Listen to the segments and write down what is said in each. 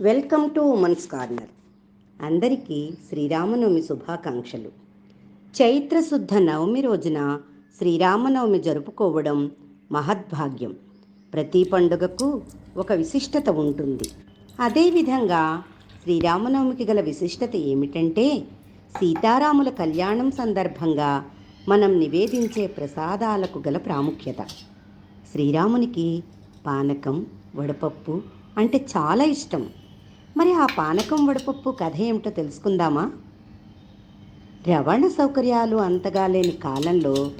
Welcome to women's corner. అందరికీ శ్రీరామనవమి శుభాకాంక్షలు. చైత్రశుద్ధ నవమి రోజున శ్రీరామనవమి జరుపుకోవడం మహద్భాగ్యం. ప్రతి పండుగకు ఒక విశిష్టత ఉంటుంది. అదేవిధంగా శ్రీరామనవమికి గల విశిష్టత ఏమిటంటే సీతారాముల కళ్యాణం సందర్భంగా మనం నివేదించే ప్రసాదాలకు గల ప్రాముఖ్యత. శ్రీరామునికి పానకం వడపప్పు అంటే చాలా ఇష్టం. మరి ఆ పానకం వడపప్పు కథ ఏమిటో తెలుసుకుందామా? రవాణా సౌకర్యాలు అంతగా లేని కాలంలో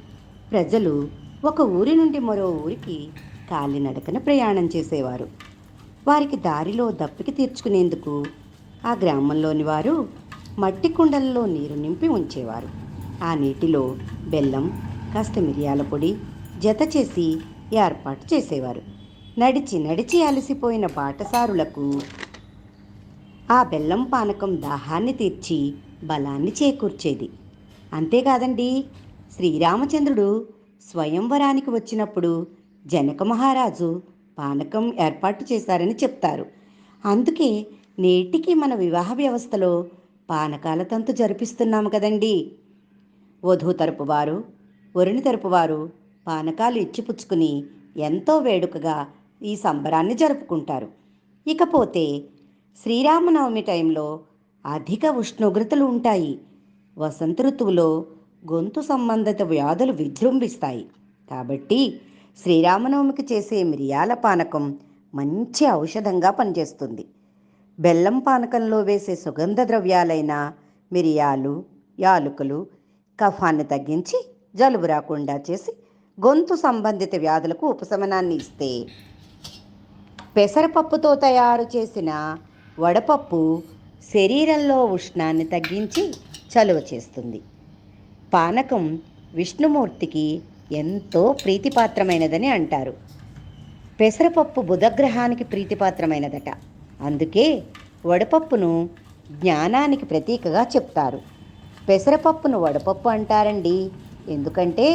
ప్రజలు ఒక ఊరి నుండి మరో ఊరికి కాలినడకన ప్రయాణం చేసేవారు. వారికి దారిలో దప్పికి తీర్చుకునేందుకు ఆ గ్రామంలోని వారు మట్టి కుండలలో నీరు నింపి ఉంచేవారు. ఆ నీటిలో బెల్లం కాస్త మిరియాల పొడి జత చేసి ఏర్పాటు చేసేవారు. నడిచి నడిచి అలసిపోయిన బాటసారులకు ఆ బెల్లం పానకం దాహాన్ని తీర్చి బలాన్ని చేకూర్చేది. అంతేకాదండి శ్రీరామచంద్రుడు స్వయంవరానికి వచ్చినప్పుడు జనక మహారాజు పానకం ఏర్పాటు చేశారని చెప్తారు. అందుకే నేటికి మన వివాహ వ్యవస్థలో పానకాల తంతు జరిపిస్తున్నాము కదండి. వధువు తరపు వారు వరుని తరపు వారు పానకాలు ఇచ్చిపుచ్చుకుని ఎంతో వేడుకగా ఈ సంబరాన్ని జరుపుకుంటారు. ఇకపోతే శ్రీరామనవమి టైంలో అధిక ఉష్ణోగ్రతలు ఉంటాయి. వసంత ఋతువులో గొంతు సంబంధిత వ్యాధులు విజృంభిస్తాయి. కాబట్టి శ్రీరామనవమికి చేసే మిరియాల పానకం మంచి ఔషధంగా పనిచేస్తుంది. బెల్లం పానకంలో వేసే సుగంధ ద్రవ్యాలైన మిరియాలు యాలుకలు కఫాన్ని తగ్గించి జలుబు రాకుండా చేసి గొంతు సంబంధిత వ్యాధులకు ఉపశమనాన్ని ఇస్తే పెసరపప్పుతో తయారు చేసిన వడపప్పు శరీరంలో ఉష్ణాన్ని తగ్గించి చలువ చేస్తుంది. పానకం విష్ణుమూర్తికి ఎంతో ప్రీతిపాత్రమైనదని అంటారు. పెసరపప్పు బుధగ్రహానికి ప్రీతిపాత్రమైనదట. అందుకే వడపప్పును జ్ఞానానికి ప్రతీకగా చెప్తారు. పెసరపప్పును వడపప్పు అంటారండి. ఎందుకంటే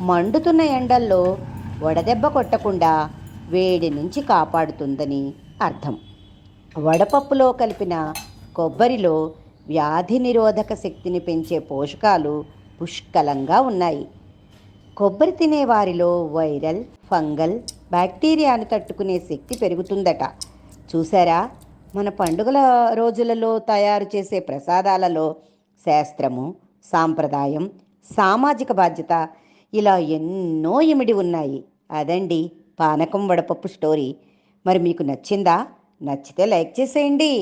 మండుతున్న ఎండల్లో వడదెబ్బ కొట్టకుండా వేడి నుంచి కాపాడుతుందని అర్థం. వడపప్పులో కలిపిన కొబ్బరిలో వ్యాధి నిరోధక శక్తిని పెంచే పోషకాలు పుష్కలంగా ఉన్నాయి. కొబ్బరి తినే వారిలో వైరల్ ఫంగల్ బ్యాక్టీరియాను తట్టుకునే శక్తి పెరుగుతుందట. చూసారా మన పండుగల రోజులలో తయారు చేసే ప్రసాదాలలో శాస్త్రము సాంప్రదాయం సామాజిక బాధ్యత ఇలా ఎన్నో ఇమిడి ఉన్నాయి. అదండి పానకం వడపప్పు స్టోరీ. మరి మీకు నచ్చిందా? నచ్చితే లైక్ చేసేయండి.